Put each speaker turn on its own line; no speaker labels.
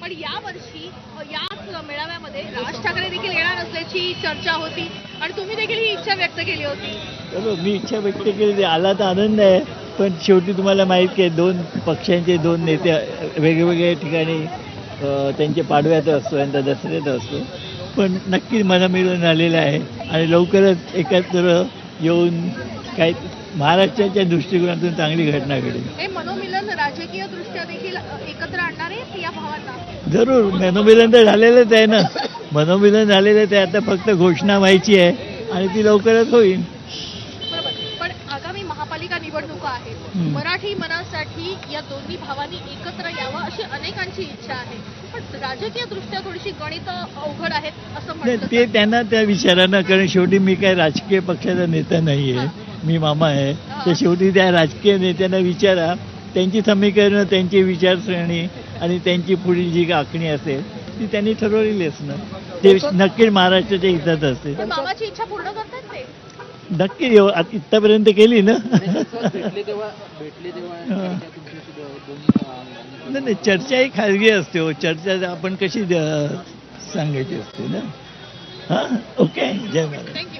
पण यावर्षी याच मेळाव्यामध्ये राज ठाकरे देखील येणार असल्याची चर्चा होती आणि तुम्ही देखील ही इच्छा व्यक्त केली होती.
हो, हो, मी इच्छा व्यक्त केली आला तर आनंद आहे पण शेवटी तुम्हाला माहीत की दोन पक्षांचे दोन नेते वेगवेगळ्या ठिकाणी त्यांच्या त्यांचे पाडव्यात असतो यांचा दसऱ्यात असतो. पण नक्की मिळून आलेलं आहे आणि लवकरच एकत्र येऊन काही महाराष्ट्राच्या दृष्टिकोनातून चांगली घटना घडेल.
हे मनोमिलन राजकीय दृष्ट्या देखील एकत्र आणणार आहे या भावांना
जरूर मनोमिलन तर झालेलंच आहे ना. मनोमिलन झालेलंच आहे आता फक्त घोषणा व्हायची आहे आणि ती लवकरच होईल.
बरोबर. पण आगामी महापालिका निवडणुका आहेत. मराठी मनासाठी या दोन्ही भावांनी एकत्र यावं अशी अनेकांची इच्छा आहे. पण राजकीय दृष्ट्या थोडीशी गणित अवघड आहेत असं
ते. त्यांना त्या विचारानं कारण शेवटी मी काय राजकीय पक्षाचा नेता नाही आहे मी मामा आहे. तर शेवटी त्या राजकीय नेत्यांना विचारा. त्यांची समीकरणं त्यांची विचारसरणी आणि त्यांची पुढील जी आखणी असेल ती त्यांनी ठरवलेलीच ना ते नक्की महाराष्ट्राच्या हितात असते.
पण मामाची इच्छा पूर्ण करतात ते?
नक्की येऊ आत- इथपर्यंत केली ना?
भेटले तेव्हा भेटले तेव्हा
हा.
चर्चा तुमच्याशी दो- दोन्ही अं,
नाही नाही चर्चा ही खाजगी असते हो. चर्चा आपण कशी सांगायची असते ना? हां? ओके जय महाराज.
थँक्यू